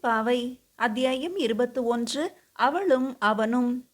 பாவை அத்தியாயம் இருபத்து ஒன்று அவளும் அவனும்.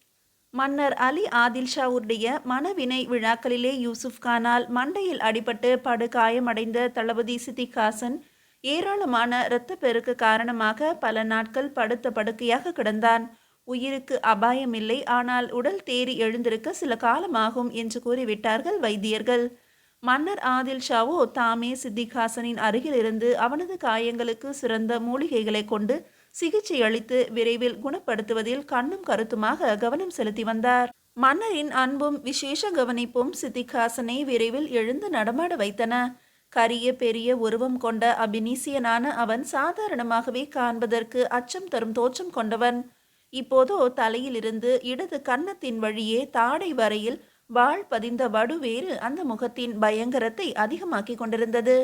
மன்னர் அலி ஆதில்ஷாவுடைய மனவினை விழாக்களிலே யூசுப் கானால் மண்டையில் அடிபட்டு படுகாயமடைந்த தளபதி சித்திகாசன் ஏராளமான ஏராளமான இரத்தப்பெருக்கு காரணமாக பல நாட்கள் படுத்த படுக்கையாக கிடந்தான். உயிருக்கு அபாயமில்லை ஆனால் உடல் தேறி எழுந்திருக்க சில காலமாகும் என்று கூறிவிட்டார்கள் வைத்தியர்கள். மன்னர் ஆதில் ஷாவோ தாமே சித்திகாசனின் அருகிலிருந்து அருகில் இருந்து அவனது காயங்களுக்கு சிறந்த மூலிகைகளை கொண்டு சிகிச்சை அளித்து விரைவில் குணப்படுத்துவதில் கண்ணும் கருத்துமாக கவனம் செலுத்தி வந்தார். மன்னரின் அன்பும் விசேஷ கவனிப்பும் சித்திகாசனை விரைவில் எழுந்து நடமாட வைத்தன. கரிய பெரிய உருவம் கொண்ட அபினீசியனான அவன் சாதாரணமாகவே காண்பதற்கு அச்சம் தரும் தோற்றம் கொண்டவன். இப்போதோ தலையிலிருந்து இடது கன்னத்தின் வழியே தாடை வரையில் வாள் பதிந்த வடுவேறு அந்த முகத்தின் பயங்கரத்தை அதிகமாக்கி கொண்டிருந்தது.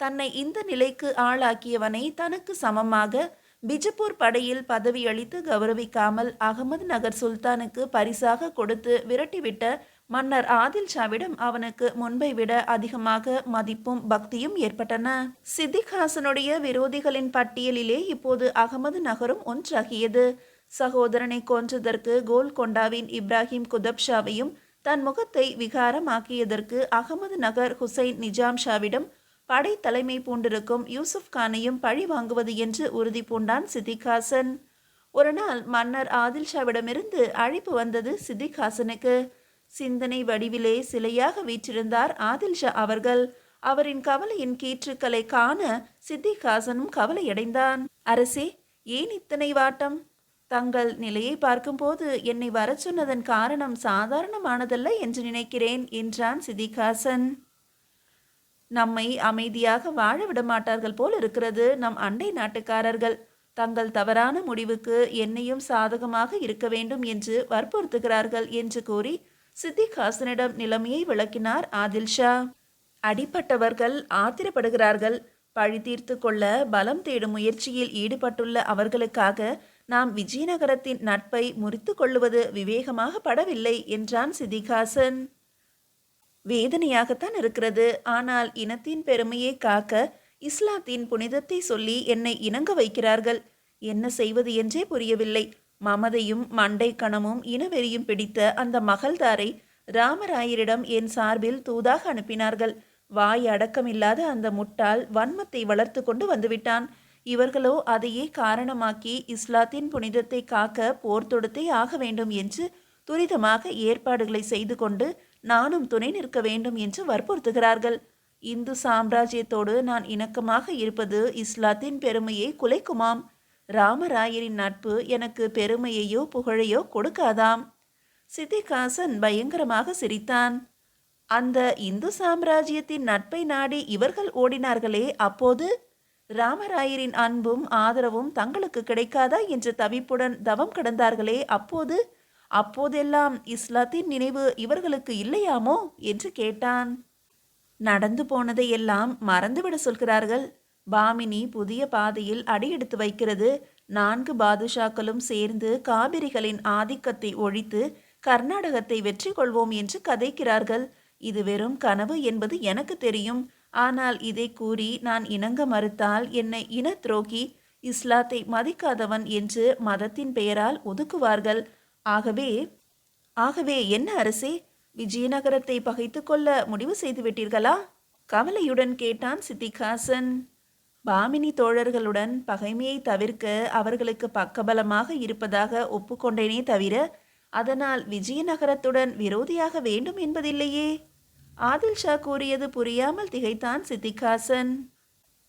தன்னை இந்த நிலைக்கு ஆளாக்கியவனை தனக்கு சமமாக பிஜப்பூர் படையில் பதவியளித்து கௌரவிக்காமல் அகமது நகர் சுல்தானுக்கு பரிசாக கொடுத்து விரட்டிவிட்ட மன்னர் ஆதில் ஷாவிடம் அவனுக்கு முன்பை விட அதிகமாக மதிப்பும் பக்தியும் ஏற்பட்டன. சித்திக் ஹாசனுடைய விரோதிகளின் பட்டியலிலே இப்போது அகமது நகரும் ஒன்றாகியது. சகோதரனை கொன்றதற்கு கோல்கொண்டாவின் இப்ராஹிம் குதப்ஷாவையும் தன் முகத்தை விகாரமாக்கியதற்கு அகமது நகர் ஹுசைன் நிஜாம் ஷாவிடம் படை தலைமை பூண்டிருக்கும் யூசுப் கானையும் பழி வாங்குவது என்று உறுதி பூண்டான் சித்திகாசன் ஒரு நாள் மன்னர் ஆதில் ஷாவிடமிருந்து அழைப்பு வந்தது சித்திகாசனுக்கு சிந்தனை வடிவிலே சிலையாக வீற்றிருந்தார் ஆதில் ஷா அவர்கள். அவரின் கவலையின் கீற்றுக்களை காண சித்திகாசனும் கவலையடைந்தான். அரசே ஏன் இத்தனை வாட்டம்? தங்கள் நிலையை பார்க்கும்போது என்னை வர சொன்னதன் காரணம் சாதாரணமானதல்ல என்று நினைக்கிறேன் என்றான் சிதிகாசன். நம்மை அமைதியாக வாழ விட மாட்டார்கள் போல் இருக்கிறது நம் அண்டை நாட்டுக்காரர்கள். தங்கள் தவறான முடிவுக்கு என்னையும் சாதகமாக இருக்க வேண்டும் என்று வற்புறுத்துகிறார்கள் என்று கூறி சித்திகாசனிடம் நிலைமையை விளக்கினார் ஆதில் ஷா அடிப்பட்டவர்கள் ஆத்திரப்படுகிறார்கள். பழி தீர்த்து கொள்ள பலம் தேடும் முயற்சியில் ஈடுபட்டுள்ள அவர்களுக்காக நாம் விஜயநகரத்தின் நட்பை முறித்து கொள்ளுவது விவேகமாக படவில்லை என்றான் சிதிகாசன். வேதனையாகத்தான் இருக்கிறது ஆனால் இனத்தின் பெருமையை காக்க இஸ்லாத்தின் புனிதத்தை சொல்லி என்னை இணங்க வைக்கிறார்கள். என்ன செய்வது என்றே புரியவில்லை. மமதையும் மண்டை கணமும் இனவெறியும் பிடித்த அந்த மகள்தாரை ராமராயரிடம் என் சார்பில் தூதாக அனுப்பினார்கள். வாய் அடக்கமில்லாத அந்த முட்டாள் வன்மத்தை வளர்த்து கொண்டு வந்துவிட்டான். இவர்களோ அதையே காரணமாக்கி இஸ்லாத்தின் புனிதத்தை காக்க போர் தொடுத்தே ஆக வேண்டும் என்று துரிதமாக ஏற்பாடுகளை செய்து கொண்டு நானும் துணை நிற்க வேண்டும் என்று வற்புறுத்துகிறார்கள். இந்து சாம்ராஜ்யத்தோடு நான் இணக்கமாக இருப்பது இஸ்லாத்தின் பெருமையை குலைக்குமாம். ராமராயரின் நட்பு எனக்கு பெருமையையோ புகழையோ கொடுக்காதாம். சித்திகாசன் பயங்கரமாக சிரித்தான். அந்த இந்து சாம்ராஜ்யத்தின் நட்பை நாடி இவர்கள் ஓடினார்களே அப்போது ராமராயரின் அன்பும் ஆதரவும் தங்களுக்கு கிடைக்காதா என்ற தவிப்புடன் தவம் கடந்தார்களே அப்போது? அப்போதெல்லாம் இஸ்லாத்தின் நினைவு இவர்களுக்கு இல்லையாமோ? என்று கேட்டான். நடந்து போனதை எல்லாம் மறந்துவிட சொல்கிறார்கள். பாமினி புதிய பாதையில் அடியெடுத்து வைக்கிறது. நான்கு பாதுஷாக்களும் சேர்ந்து காபிரிகளின் ஆதிக்கத்தை ஒழித்து கர்நாடகத்தை வெற்றி கொள்வோம் என்று கதைக்கிறார்கள். இது வெறும் கனவு என்பது எனக்கு தெரியும். ஆனால் இதை கூறி நான் இணங்க மறுத்தால் என்னை இன துரோகி இஸ்லாத்தை மதிக்காதவன் என்று மதத்தின் பெயரால் ஒதுக்குவார்கள். ஆகவே ஆகவே என்ன அரசே விஜயநகரத்தை பகைத்து கொள்ள முடிவு செய்து விட்டீர்களா கவலையுடன் கேட்டான் சித்திகாசன். பாமினி தோழர்களுடன் பகைமையை தவிர்க்க அவர்களுக்கு பக்கபலமாக இருப்பதாக ஒப்புக்கொண்டேனே தவிர அதனால் விஜயநகரத்துடன் விரோதியாக வேண்டும் என்பதில்லையே. ஆதில் ஷா கூறியது புரியாமல் திகைத்தான் சித்திகாசன்.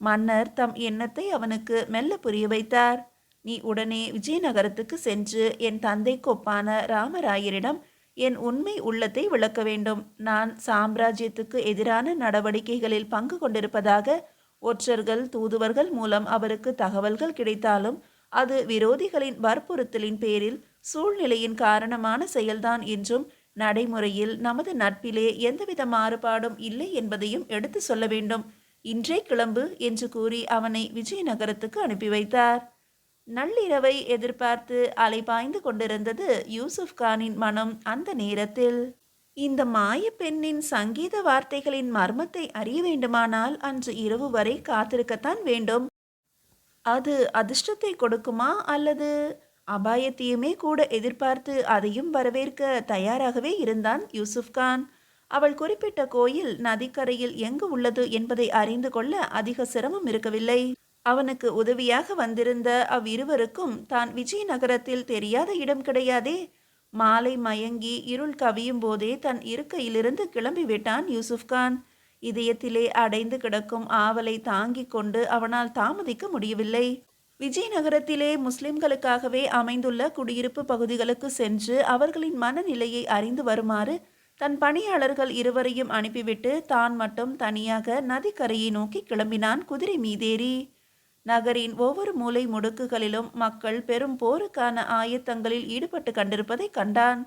மன்னர் தம் எண்ணத்தை அவனுக்கு மெல்ல புரிய வைத்தார். நீ உடனே விஜயநகரத்துக்கு சென்று என் தந்தைக்கு ஒப்பான ராமராயரிடம் என் உண்மை உள்ளத்தை விளக்க வேண்டும். நான் சாம்ராஜ்யத்துக்கு எதிரான நடவடிக்கைகளில் பங்கு கொண்டிருப்பதாக ஒற்றர்கள் தூதுவர்கள் மூலம் அவருக்கு தகவல்கள் கிடைத்தாலும் அது விரோதிகளின் வற்புறுத்தலின் பேரில் சூழ்நிலையின் காரணமான செயல்தான் என்றும் நடைமுறையில் நமது நட்பிலே எந்தவித மாறுபாடும் இல்லை என்பதையும் எடுத்து சொல்ல வேண்டும். இன்றே கிளம்பு என்று கூறி அவனை விஜயநகரத்துக்கு அனுப்பி வைத்தார். நள்ளிரவை எதிர்பார்த்து அலைபாய்ந்து கொண்டிருந்தது யூசுப் கானின் மனம் அந்த நேரத்தில். இந்த மாய பெண்ணின் சங்கீத வார்த்தைகளின் மர்மத்தை அறிய வேண்டுமானால் அன்று இரவு வரை காத்திருக்கத்தான் வேண்டும். அது அதிர்ஷ்டத்தை கொடுக்குமா அல்லது அபாயத்தையுமே கூட எதிர்பார்த்து அதையும் வரவேற்க தயாராகவே இருந்தான் யூசுப் கான். அவள் குறிப்பிட்ட கோயில் நதிக்கரையில் எங்கு உள்ளது என்பதை அறிந்து கொள்ள அதிக சிரமம் இருக்கவில்லை. அவனுக்கு உதவியாக வந்திருந்த அவ்விருவருக்கும் தான் விஜயநகரத்தில் தெரியாத இடம் கிடையாதே. மாலை மயங்கி இருள் கவியும் போதே தன் இருக்கையிலிருந்து கிளம்பிவிட்டான் யூசுப் கான். இதயத்திலே அடைந்து கிடக்கும் ஆவலை தாங்கிக் கொண்டு அவனால் தாமதிக்க முடியவில்லை. விஜயநகரத்திலே முஸ்லிம்களுக்காகவே அமைந்துள்ள குடியிருப்பு பகுதிகளுக்கு சென்று அவர்களின் மனநிலையை அறிந்து வருமாறு தன் பணியாளர்கள் இருவரையும் அனுப்பிவிட்டு தான் மட்டும் தனியாக நதிக்கரையை நோக்கி கிளம்பினான் குதிரை மீதேறி. நகரின் ஒவ்வொரு மூலை முடுக்குகளிலும் மக்கள் பெரும் போருக்கான ஆயத்தங்களில் ஈடுபட்டு கண்டிருப்பதை கண்டான்.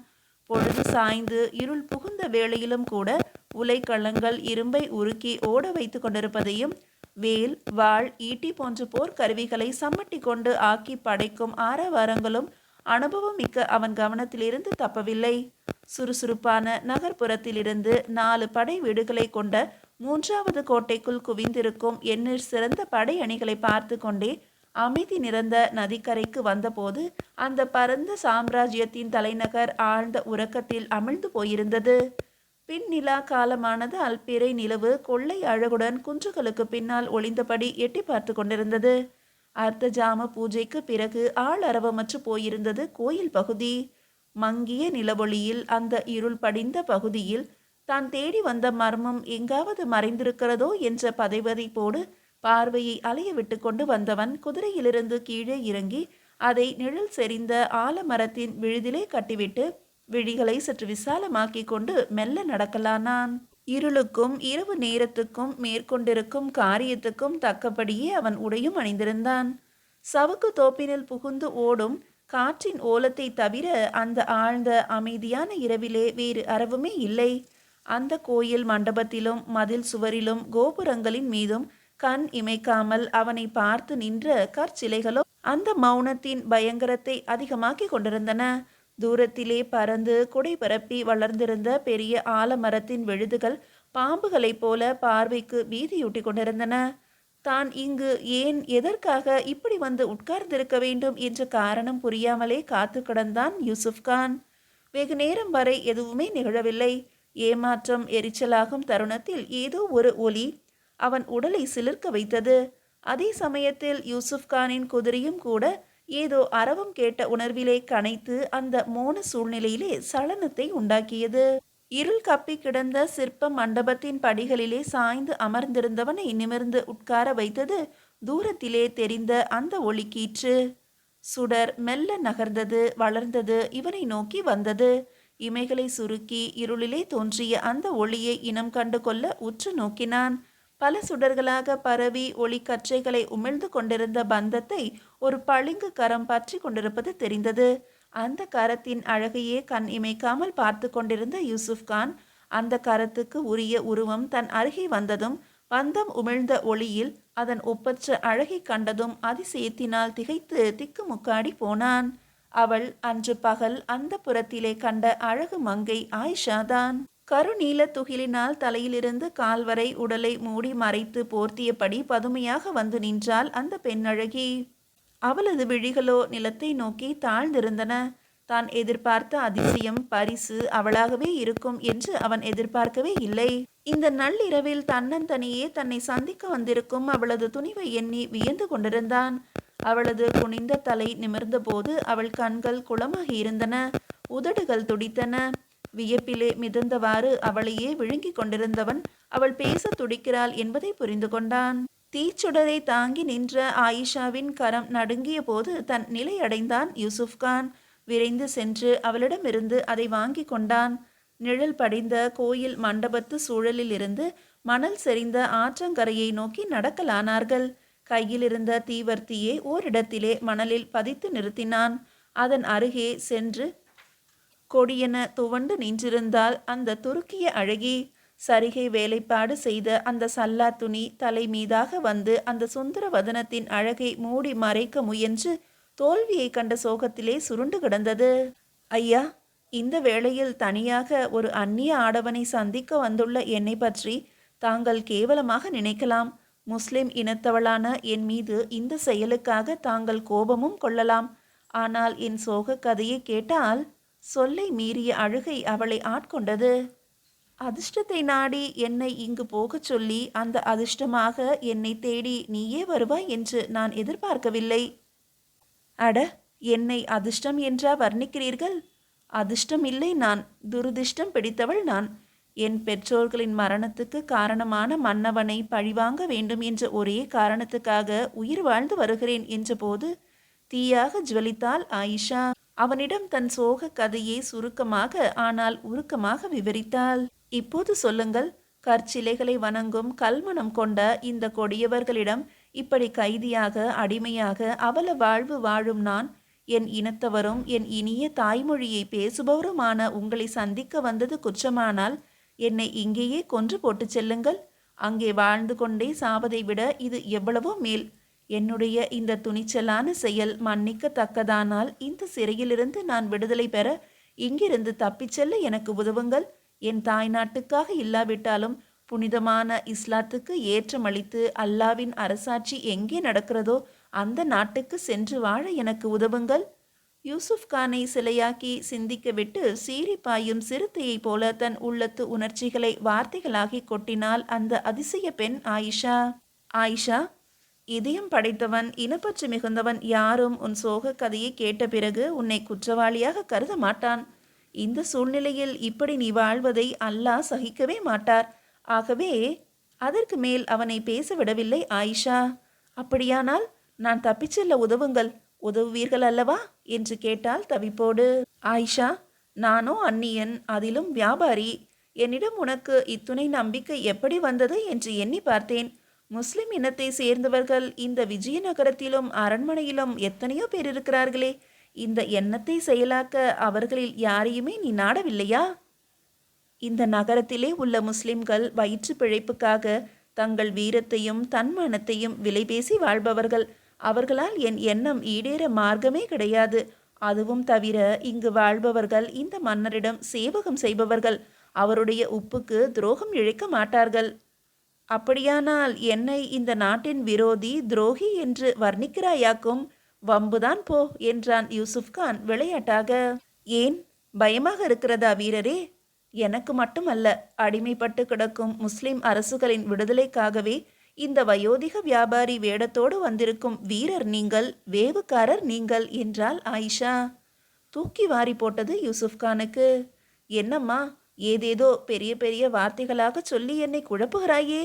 பொழுது சாய்ந்து இருள் புகுந்த வேளையிலும் கூட உலைக்கள்ளங்கள் இரும்பை உருக்கி ஓட வைத்து கொண்டிருப்பதையும் வேல் வாள் ஈட்டி போன்ற போர் கருவிகளை சம்மட்டி கொண்டு ஆக்கி படைக்கும் ஆரவாரங்களும் அனுபவம் மிக்க அவன் கவனத்திலிருந்து தப்பவில்லை. சுறுசுறுப்பான நகர்ப்புறத்திலிருந்து நாலு படை வீடுகளை கொண்ட மூன்றாவது கோட்டைக்குள் குவிந்திருக்கும் எண்ணீர் சிறந்த படை அணிகளை பார்த்து கொண்டே அமைதி நிறந்த நதிக்கரைக்கு வந்தபோது அந்த பரந்த சாம்ராஜ்யத்தின் தலைநகர் ஆழ்ந்த உறக்கத்தில் அமிழ்ந்து போயிருந்தது. பின் நிலா காலமானது அல்பிறை நிலவு கொள்ளை அழகுடன் குன்றுகளுக்கு பின்னால் ஒளிந்தபடி எட்டி பார்த்து கொண்டிருந்தது. அர்த்த ஜாம பூஜைக்கு பிறகு ஆள் அரவமற்று போயிருந்தது கோயில் பகுதி. மங்கிய நிலவொளியில் அந்த இருள் படிந்த பகுதியில் தான் தேடி வந்த மர்மம் எங்காவது மறைந்திருக்கிறதோ என்ற பதைவதைப்போடு பார்வையை அலைய விட்டு கொண்டு வந்தவன் குதிரையிலிருந்து கீழே இறங்கி அதை நிழல் செறிந்த ஆலமரத்தின் விழுதிலே கட்டிவிட்டு விழிகளை சற்று விசாலமாக்கி கொண்டு மெல்ல நடக்கலானான் இருளுக்கும் இரவு நேரத்துக்கும் மேற்கொண்டிருக்கும் காரியத்துக்கும் தக்கபடியே அவன் உடையும் அணிந்திருந்தான். சவுக்கு தோப்பினில் புகுந்து ஓடும் காற்றின் ஓலத்தை தவிர அந்த ஆழ்ந்த அமைதியான இரவிலே வேறு அறவுமே இல்லை. அந்த கோயில் மண்டபத்திலும் மதில் சுவரிலும் கோபுரங்களின் மீதும் கண் இமைக்காமல் அவனை பார்த்து நின்ற கற்சிலைகளோ அந்த மௌனத்தின் பயங்கரத்தை அதிகமாக்கி கொண்டிருந்தன. தூரத்திலே பறந்து குடை பரப்பி வளர்ந்திருந்த பெரிய ஆலமரத்தின் விழுதுகள் பாம்புகளைப் போல பார்வைக்கு பீதியூட்டி கொண்டிருந்தன. தான் இங்கு ஏன் எதற்காக இப்படி வந்து உட்கார்ந்திருக்க வேண்டும் என்ற காரணம் புரியாமலே காத்து கிடந்தான் யூசுப் கான். வெகு நேரம் வரை எதுவுமே நிகழவில்லை. ஏமாற்றம் எரிச்சலாகும் தருணத்தில் ஏதோ ஒரு ஒலி அவன் உடலை சிலிர்க்க வைத்தது. அதே சமயத்தில் யூசுப் கானின் குதிரையும் கூட ஏதோ அரவம் கேட்ட உணர்விலே கனைத்து அந்த மோன சூழ்நிலையிலே சலனத்தை உண்டாக்கியது. இருள் கப்பி கிடந்த சிற்ப மண்டபத்தின் படிகளிலே சாய்ந்து அமர்ந்திருந்தவனை நிமிர்ந்து உட்கார வைத்தது தூரத்திலே தெரிந்த அந்த ஒளிக்கீற்று. சுடர் மெல்ல நகர்ந்தது வளர்ந்தது இவனை நோக்கி வந்தது. இமைகளை சுருக்கி இருளிலே தோன்றிய அந்த ஒளியை இனம் கண்டு கொள்ள உற்று நோக்கினான். பல சுடர்களாக பரவி ஒளி கற்றைகளை உமிழ்ந்து கொண்டிருந்த பந்தத்தை ஒரு பளிங்கு கரம் பற்றி கொண்டிருப்பது தெரிந்தது. அந்த கரத்தின் அழகையே கண் இமைக்காமல் பார்த்து கொண்டிருந்த யூசுப் கான் அந்த கரத்துக்கு உரிய உருவம் தன் அருகே வந்ததும் பந்தம் உமிழ்ந்த ஒளியில் அதன் ஒப்பற்ற அழகை கண்டதும் அதிசயத்தினால் திகைத்து திக்குமுக்காடி போனான். அவள் அன்று பகல் அந்த புறத்திலே கண்ட அழகு மங்கை ஆயிஷாதான் கருநீல துகிலினால் தலையிலிருந்து கால்வரை உடலை மூடி மறைத்து போர்த்தியபடி பதுமையாக வந்து நின்றாள் அந்த பெண்ணழகி. அவளது விழிகளோ நிலத்தை நோக்கி தாழ்ந்திருந்தன. தான் எதிர்பார்த்த அதிசயம் பரிசு அவளாகவே இருக்கும் என்று அவன் எதிர்பார்க்கவே இல்லை. இந்த நள்ளிரவில் தன்னந்தனியே தன்னை சந்திக்க வந்திருக்கும் அவளது துணிவை எண்ணி வியந்து கொண்டிருந்தான். அவளது குனிந்த தலை நிமிர்ந்தபோது அவள் கண்கள் குளமாகி இருந்தன. உதடுகள் துடித்தன. வியப்பிலே மிதந்தவாறு அவளையே விழுங்கிக் கொண்டிருந்தவன் அவள் பேச துடிக்கிறாள் என்பதை புரிந்து கொண்டான். தீச்சுடரை தாங்கி நின்ற ஆயிஷாவின் கரம் நடுங்கிய போது தன் நிலை அடைந்தான் யூசுப் கான். விரைந்து சென்று அவளிடமிருந்து அதை வாங்கி கொண்டான். நிழல் படிந்த கோயில் மண்டபத்து சூழலில் இருந்து மணல் செறிந்த ஆற்றங்கரையை நோக்கி நடக்கலானார்கள். கையில் இருந்த தீவர்த்தியை ஓரிடத்திலே மணலில் பதித்து நிறுத்தினான். அதன் அருகே சென்று கொடியென துவண்டு நின்றிருந்தால் அந்த துருக்கிய அழகி சரிகை வேலைப்பாடு செய்த அந்த சல்லா துணி தலை மீதாக வந்து அந்த சுந்தர வதனத்தின் அழகை மூடி மறைக்க முயன்று தோல்வியை கண்ட சோகத்திலே சுருண்டு கிடந்தது. ஐயா இந்த வேளையில் தனியாக ஒரு அந்நிய ஆடவனை சந்திக்க வந்துள்ள என்னை பற்றி தாங்கள் கேவலமாக நினைக்கலாம். முஸ்லிம் இனத்தவளான என் மீது இந்த செயலுக்காக தாங்கள் கோபமும் கொள்ளலாம். ஆனால் என் சோக கதையை கேட்டால் சொல்லை மீறிய அழுகை அவளை ஆட்கொண்டது. அதிர்ஷ்டத்தை நாடி என்னை இங்கு போகச் சொல்லி அந்த அதிர்ஷ்டமாக என்னை தேடி நீயே வருவாய் என்று நான் எதிர்பார்க்கவில்லை. அட என்னை அதிர்ஷ்டம் என்றா வர்ணிக்கிறீர்கள்? அதிர்ஷ்டம் இல்லை நான் துரதிர்ஷ்டம் பிடித்தவள் நான். என் பெற்றோர்களின் மரணத்துக்கு காரணமான மன்னவனை பழிவாங்க வேண்டும் என்ற ஒரே காரணத்துக்காக உயிர் வாழ்ந்து வருகிறேன் என்றபோது தீயாக ஜுவலித்தாள் ஆயிஷா. அவனிடம் தன் சோக கதையை சுருக்கமாக ஆனால் உருக்கமாக விவரித்தாள். இப்போது சொல்லுங்கள். கற்சிலைகளை வணங்கும் கல்மனம் கொண்ட இந்த கொடியவர்களிடம் இப்படி கைதியாக அடிமையாக அவல வாழ்வு வாழும் நான் என் இனத்தவரும் என் இனிய தாய்மொழியை பேசுபவருமான உங்களை சந்திக்க வந்தது குற்றமானால் என்னை இங்கேயே கொன்று போட்டுச் செல்லுங்கள். அங்கே வாழ்ந்து கொண்டே சாவதை விட இது எவ்வளவோ மேல். என்னுடைய இந்த துணிச்சலான செயல் மன்னிக்கத்தக்கதானால் இந்த சிறையிலிருந்து நான் விடுதலை பெற இங்கிருந்து தப்பிச் செல்ல எனக்கு உதவுங்கள். என் தாய் நாட்டுக்காக இல்லாவிட்டாலும் புனிதமான இஸ்லாத்துக்கு ஏற்றமளித்து அல்லாவின் அரசாட்சி எங்கே நடக்கிறதோ அந்த நாட்டுக்கு சென்று வாழ எனக்கு உதவுங்கள். யூசுப் கானை சிலையாக்கி சிந்திக்க விட்டு சீறி பாயும் சிறுத்தையைப் போல தன் உள்ளத்து உணர்ச்சிகளை வார்த்தைகளாகி கொட்டினாள் அந்த அதிசய பெண் ஆயிஷா. ஆயிஷா இதயம் படைத்தவன் இனப்பற்று மிகுந்தவன் யாரும் உன் சோக கதையை கேட்ட பிறகு உன்னை குற்றவாளியாக கருத மாட்டான். இந்த சூழ்நிலையில் இப்படி நீ வாழ்வதை அல்லாஹ் சகிக்கவே மாட்டார். ஆகவே அதற்கு மேல் அவனை பேச விடவில்லை ஆயிஷா. அப்படியானால் நான் தப்பிச்செல்ல உதவுங்கள். உதவுவீர்கள் அல்லவா? என்று கேட்டால் தவிப்போடு. ஆயிஷா நானோ அந்நியன் அதிலும் வியாபாரி. என்னிடம் உனக்கு இத்துணை நம்பிக்கை எப்படி வந்தது? என்று எண்ணி பார்த்தேன். முஸ்லிம் இனத்தை சேர்ந்தவர்கள் இந்த விஜயநகரத்திலும் அரண்மனையிலும் எத்தனையோ பேர் இருக்கிறார்களே. இந்த எண்ணத்தை செயலாக்க அவர்களில் யாரையுமே நீ நாடவில்லையா? இந்த நகரத்திலே உள்ள முஸ்லிம்கள் வயிற்று பிழைப்புக்காக தங்கள் வீரத்தையும் தன்மானத்தையும் விலைபேசி வாழ்பவர்கள். அவர்களால் என் எண்ணம் ஈடேற மார்க்கமே கிடையாது. அதுவும் தவிர இங்கு வாழ்பவர்கள் இந்த மன்னரிடம் சேவகம் செய்பவர்கள். அவருடைய உப்புக்கு துரோகம் இழைக்க மாட்டார்கள். அப்படியானால் என்னை இந்த நாட்டின் விரோதி துரோகி என்று வர்ணிக்கிறாயாக்கும்? வம்புதான் போ என்றான் யூசுப் கான் விளையாட்டாக. ஏன்? பயமாக இருக்கிறதா வீரரே? எனக்கு மட்டுமல்ல அடிமைப்பட்டு கிடக்கும் முஸ்லிம் அரசுகளின் விடுதலைக்காகவே இந்த வயோதிக வியாபாரி வேடத்தோடு வந்திருக்கும் வீரர் நீங்கள் வேவுக்காரர் நீங்கள் என்றாள் ஆயிஷா. தூக்கி வாரி போட்டது யூசுப் கானுக்கு. என்னம்மா ஏதேதோ பெரிய பெரிய வார்த்தைகளாக சொல்லி என்னை குழப்புகிறாயே?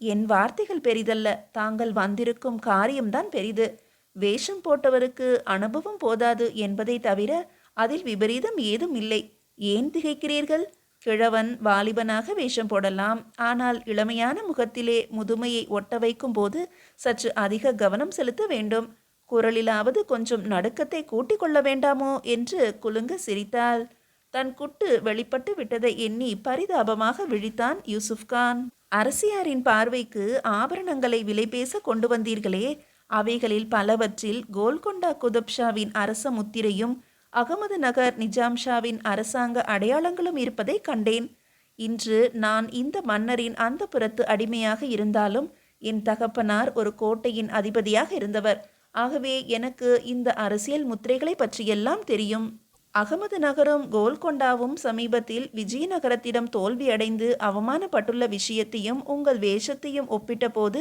என் வார்த்தைகள் பெரிதல்ல. தாங்கள் வந்திருக்கும் காரியம்தான் பெரிது. வேஷம் போட்டவருக்கு அனுபவம் போதாது என்பதை தவிர அதில் விபரீதம் ஏதும் இல்லை. ஏன் திகைக்கிறீர்கள்? கிழவன் வாலிபனாக வேஷம் போடலாம். ஆனால் இளமையான முகத்திலே முதுமையை ஒட்ட வைக்கும் போது சற்று அதிக கவனம் செலுத்த வேண்டும். குரலிலாவது கொஞ்சம் நடுக்கத்தை கூட்டிக் கொள்ள வேண்டாமோ? என்று குலுங்க சிரித்தாள். தன் குட்டு வெளிப்பட்டு விட்டதை எண்ணி பரிதாபமாக விழித்தான் யூசுப்கான் அரசியாரின் பார்வைக்கு ஆபரணங்களை விலை பேச கொண்டு வந்தீர்களே. அவைகளில் பலவற்றில் கோல்கொண்டா குதுப்ஷாவின் அரச முத்திரையும் அகமது நகர் நிஜாம் ஷாவின் அரசாங்க அடையாளங்களும் இருப்பதை கண்டேன். இன்று நான் இந்த மன்னரின் அந்த புறத்து அடிமையாக இருந்தாலும் என் தகப்பனார் ஒரு கோட்டையின் அதிபதியாக இருந்தவர். ஆகவே எனக்கு இந்த அரசியல் முத்திரைகளை பற்றியெல்லாம் தெரியும். அகமது நகரும் கோல்கொண்டாவும் சமீபத்தில் விஜயநகரத்திடம் தோல்வியடைந்து அவமானப்பட்டுள்ள விஷயத்தையும் உங்கள் வேஷத்தையும் ஒப்பிட்டபோது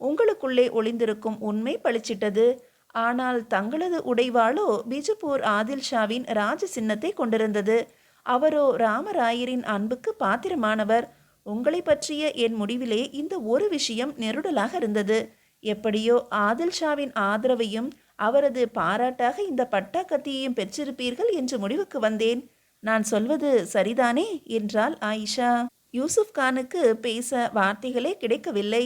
உங்களுக்குள்ளே ஒளிந்திருக்கும் உண்மை பளிச்சிட்டது. ஆனால் தங்களது உடைவாளோ பிஜப்பூர் ஆதில் ஷாவின் ராஜ சின்னத்தை கொண்டிருந்தது. அவரோ ராமராயரின் அன்புக்கு பாத்திரமானவர். உங்களை பற்றிய என் முடிவிலே இந்த ஒரு விஷயம் நெருடலாக இருந்தது. எப்படியோ ஆதில் ஷாவின் ஆதரவையும் அவரது பாராட்டாக இந்த பட்டா கத்தியையும் பெற்றிருப்பீர்கள் என்று முடிவுக்கு வந்தேன். நான் சொல்வது சரிதானே? என்றாள் ஆயிஷா. யூசுப் கானுக்கு பேச வார்த்தைகளே கிடைக்கவில்லை.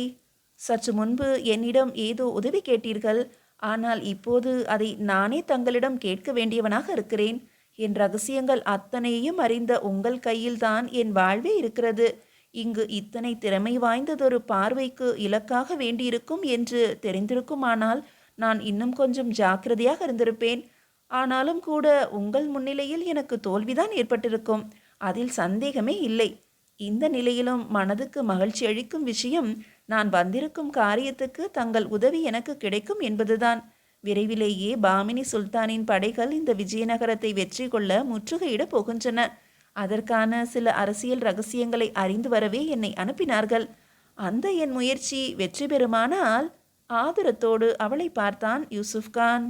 சற்று முன்பு என்னிடம் ஏதோ உதவி கேட்டீர்கள். ஆனால் இப்போது அதை நானே தங்களிடம் கேட்க வேண்டியவனாக இருக்கிறேன். என் ரகசியங்கள் அத்தனையும் அறிந்த உங்கள் கையில்தான் என் வாழ்வே இருக்கிறது. இங்கு இத்தனை திறமை வாய்ந்ததொரு பார்வைக்கு இலக்காக வேண்டியிருக்கும் என்று தெரிந்திருக்குமானால் நான் இன்னும் கொஞ்சம் ஜாக்கிரதையாக இருந்திருப்பேன். ஆனாலும் கூட உங்கள் முன்னிலையில் எனக்கு தோல்விதான் ஏற்பட்டிருக்கும். அதில் சந்தேகமே இல்லை. இந்த நிலையிலும் மனதுக்கு மகிழ்ச்சி அளிக்கும் விஷயம் நான் வந்திருக்கும் காரியத்துக்கு தங்கள் உதவி எனக்கு கிடைக்கும் என்பதுதான். விரைவிலேயே பாமினி சுல்தானின் படைகள் இந்த விஜயநகரத்தை வெற்றி கொள்ள முற்றுகையிடப் போகின்றன. அதற்கான சில அரசியல் ரகசியங்களை அறிந்து வரவே என்னை அனுப்பினார்கள். அந்த என் முயற்சி வெற்றி பெறுமானால் ஆதரத்தோடு அவளை பார்த்தான் யூசுப் கான்.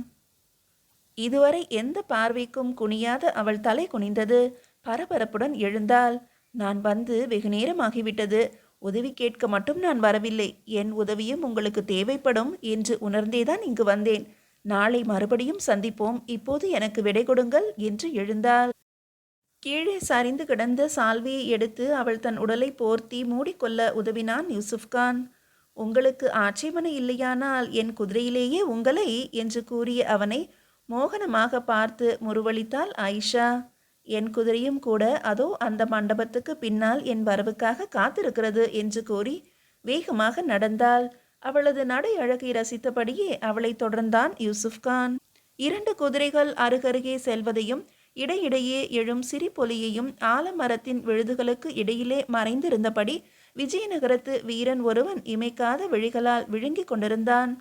இதுவரை எந்த பார்வைக்கும் குனியாத அவள் தலை குனிந்தது. பரபரப்புடன் எழுந்தாள். நான் வந்து வெகு நேரமாகிவிட்டது. உதவி கேட்க மட்டும் நான் வரவில்லை. என் உதவியும் உங்களுக்கு தேவைப்படும் என்று உணர்ந்தேதான் இங்கு வந்தேன். நாளை மறுபடியும் சந்திப்போம். இப்போது எனக்கு விடை கொடுங்கள் என்று எழுந்தாள். கீழே சரிந்து கிடந்த சால்வியை எடுத்து அவள் தன் உடலை போர்த்தி மூடிக்கொள்ள உதவினான் யூசுப்கான் உங்களுக்கு ஆட்சேபனை இல்லையானால் என் குதிரையிலேயே உங்களை என்று கூறிய அவனை மோகனமாக பார்த்து முருவளித்தாள் ஆயிஷா. என் குதிரையும் கூட அதோ அந்த மண்டபத்துக்கு பின்னால் என் வரவுக்காக காத்திருக்கிறது என்று கூறி வேகமாக நடந்தாள். அவளது நடை அழகை ரசித்தபடியே அவளை தொடர்ந்தான் யூசுப்கான் இரண்டு குதிரைகள் அருகருகே செல்வதையும் இடையிடையே எழும் சிரிப்பொலியையும் ஆலமரத்தின் விழுதுகளுக்கு இடையிலே மறைந்திருந்தபடி விஜயநகரத்து வீரன் ஒருவன் இமைக்காத விழிகளால் விழுங்கிக் கொண்டிருந்தான்.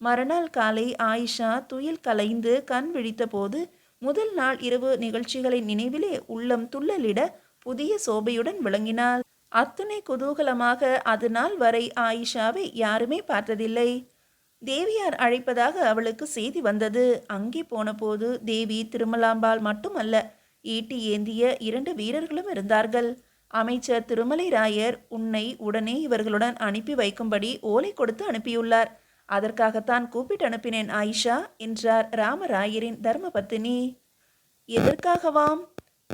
மறுநாள் காலை ஆயிஷா துயில் கலைந்து கண் விழித்தபோது முதல் நாள் இரவு நிகழ்ச்சிகளின் நினைவிலே உள்ளம் துள்ளலிட புதிய சோபையுடன் விளங்கினாள். அத்தனை குதூகலமாக அது நாள் வரை ஆயிஷாவை யாருமே பார்த்ததில்லை. தேவியார் அழைப்பதாக அவளுக்கு செய்தி வந்தது. அங்கே போனபோது தேவி திருமலாம்பாள் மட்டுமல்ல ஈட்டி ஏந்திய இரண்டு வீரர்களும் இருந்தார்கள். அமைச்சர் திருமலை ராயர் உன்னை உடனே இவர்களுடன் அனுப்பி வைக்கும்படி ஓலை கொடுத்து அனுப்பியுள்ளார். அதற்காகத்தான் கூப்பிட்டு அனுப்பினேன் ஆயிஷா என்றார் ராமராயரின் தர்மபத்தினி. எதற்காகவாம்?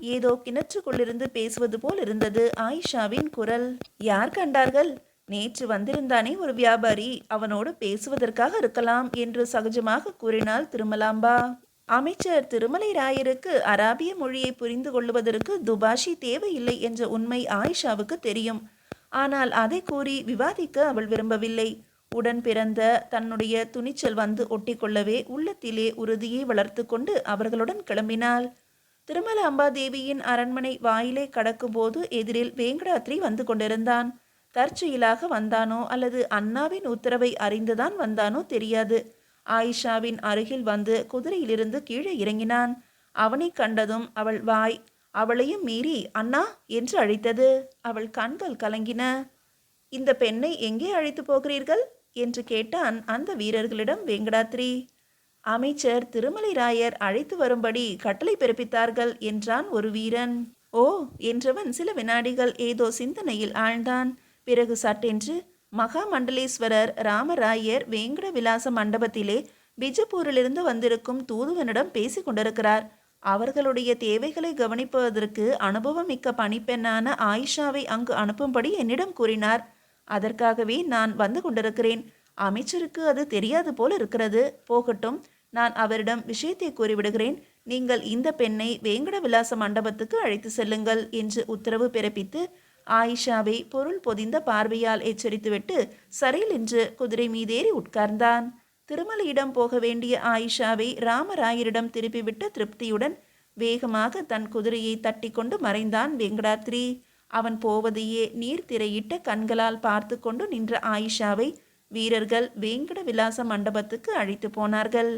ஏதோ கிணற்றுக்குள்ளிருந்து பேசுவது போல் இருந்தது ஆயிஷாவின் குரல். யார் கண்டார்கள்? நேற்று வந்திருந்தானே ஒரு வியாபாரி அவனோடு பேசுவதற்காக இருக்கலாம் என்று சகஜமாக கூறினாள் திருமலாம்பா. அமைச்சர் திருமலை ராயருக்கு அராபிய மொழியை புரிந்து கொள்வதற்கு துபாஷி தேவையில்லை என்ற உண்மை ஆயிஷாவுக்கு தெரியும். ஆனால் அதை கூறி விவாதிக்க அவள் விரும்பவில்லை. உடன் பிறந்த தன்னுடைய துணிச்சல் வந்து ஒட்டிக்கொள்ளவே உள்ளத்திலே உறுதியை வளர்த்து கொண்டு அவர்களுடன் கிளம்பினாள். திருமல அம்பாதேவியின் அரண்மனை வாயிலே கடக்கும்போது எதிரில் வேங்கடாத்ரி வந்து கொண்டிருந்தான். தற்செயலாக வந்தானோ அல்லது அண்ணாவின் உத்தரவை அறிந்துதான் வந்தானோ தெரியாது. ஆயிஷாவின் அருகில் வந்து குதிரையிலிருந்து கீழே இறங்கினான். அவனை கண்டதும் அவள் வாய் அவளையும் மீறி அண்ணா என்று அழைத்தது. அவள் கண்கள் கலங்கின. இந்த பெண்ணை எங்கே அழைத்து போகிறீர்கள்? என்று கேட்டான் அந்த வீரர்களிடம் வேங்கடாத்ரி. அமைச்சர் திருமலை ராயர் அழைத்து வரும்படி கட்டளை பிறப்பித்தார்கள் என்றான் ஒரு வீரன். ஓ என்றவன் சில வினாடிகள் ஏதோ சிந்தனையில் ஆழ்ந்தான். பிறகு சட்டென்று மகாமண்டலேஸ்வரர் ராமராயர் வேங்கட விலாச மண்டபத்திலே பிஜப்பூரிலிருந்து வந்திருக்கும் தூதுவனிடம் பேசிக் கொண்டிருக்கிறார். அவர்களுடைய தேவைகளை கவனிப்பதற்கு அனுபவம் மிக்க பணிப்பெண்ணான ஆயிஷாவை அங்கு அனுப்பும்படி என்னிடம் கூறினார். அதற்காகவே நான் வந்து கொண்டிருக்கிறேன். அமைச்சருக்கு அது தெரியாது போல இருக்கிறது. போகட்டும் நான் அவரிடம் விஷயத்தை கூறிவிடுகிறேன். நீங்கள் இந்த பெண்ணை வேங்கட விலாச மண்டபத்துக்கு அழைத்து செல்லுங்கள் என்று உத்தரவு பிறப்பித்து ஆயிஷாவை பொருள் பொதிந்த பார்வையால் எச்சரித்துவிட்டு சரையில் என்று குதிரை மீதேறி உட்கார்ந்தான். திருமலையிடம் போக வேண்டிய ஆயிஷாவை ராமராயரிடம் திருப்பிவிட்ட திருப்தியுடன் வேகமாக தன் குதிரையை தட்டி கொண்டு மறைந்தான் வெங்கடாத்ரி. அவன் போவதையே நீர் திரையிட்ட கண்களால் பார்த்து கொண்டு நின்ற ஆயிஷாவை வீரர்கள் வேங்கட விலாச மண்டபத்துக்கு அழைத்து போனார்கள்.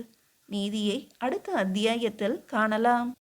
நீதியை அடுத்த அத்தியாயத்தில் காணலாம்.